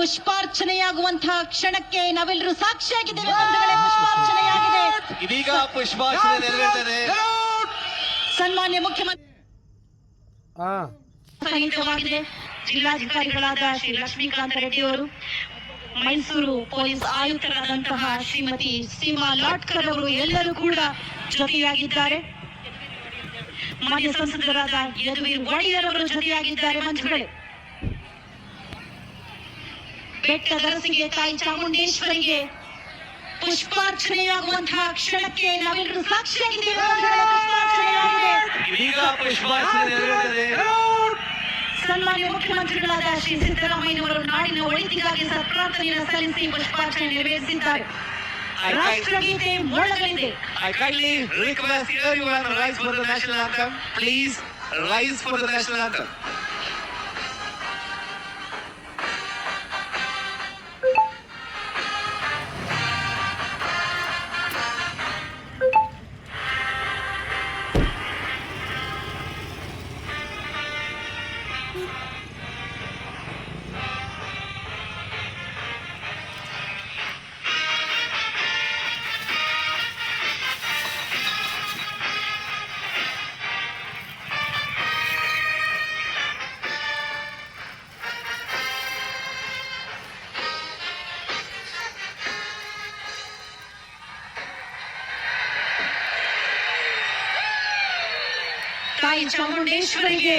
ಪುಷ್ಪಾರ್ಚನೆಯಾಗುವಂತಹ ಕ್ಷಣಕ್ಕೆ ನಾವೆಲ್ಲರೂ ಸಾಕ್ಷಿಯಾಗಿದ್ದೇವೆ ಬಂಧುಗಳೇ ಪುಷ್ಪಾರ್ಚನೆಯಾಗಿದೆ. ಇದೀಗ ಪುಷ್ಪಾರ್ಚನೆ ನೆರವೇರ್ತದೆ. ಸನ್ಮಾನ್ಯ ಮುಖ್ಯಮಂತ್ರಿ ಜಿಲ್ಲಾಧಿಕಾರಿಗಳಾದ ಶ್ರೀ ಲಕ್ಷ್ಮೀಕಾಂತ ರೆಡ್ಡಿ ಅವರು ಮೈಸೂರು ಪೊಲೀಸ್ ಆಯುಕ್ತರಾದಂತಹ ಶ್ರೀಮತಿ ಸೀಮಾ ಲಾಟ್ಕರ್ ಅವರು ಎಲ್ಲರೂ ಕೂಡ ಜೊತೆಯಾಗಿದ್ದಾರೆ. ಮಾನ್ಯ ಸಂಸದರಾದ ಯದುವೀರ್ ಒಡೆಯರ್ ಅವರು ಜೊತೆಯಾಗಿದ್ದಾರೆ ಮಂಜುಗಳೇ ಬೆಟ್ಟದರಸಿಗೆ ತಾಯಿ ಚಾಮುಂಡೇಶ್ವರಿಗೆ ಪುಷ್ಪಾರ್ಚನೆಯಾಗುವಂತಹ ಕ್ಷಣಕ್ಕೆ ನಾವೆಲ್ಲರೂ ಸಾಕ್ಷಿಯಾಗಿದ್ದೇವೆ ಬಂಧುಗಳೇ, ಪುಷ್ಪಾರ್ಚನೆಯಾಗಿದೆ. ಇದೀಗ ಪುಷ್ಪಾರ್ಚನೆ ನೆರವೇರ್ತದೆ ಸನ್ಮಾನ್ಯ ಮುಖ್ಯಮಂತ್ರಿಗಳಾದ ಶ್ರೀ ಸಿದ್ದರಾಮಯ್ಯನವರು ನಾಡಿನ ಒಳಿತಿಗಾಗಿ ಸತ್ಪ್ರಾರ್ಥನೆಯನ್ನು ಸಲ್ಲಿಸಿ ಪುಷ್ಪಾರ್ಚನೆ ನೆರವೇರಿಸಿದ್ದಾರೆ I, ರಾಷ್ಟ್ರಗೀತೆ ಮೊಳಗಲಿದೆ I kindly request everyone to rise for the national anthem. Please rise for the national anthem. তাই চমন্ডেশ্বরীকে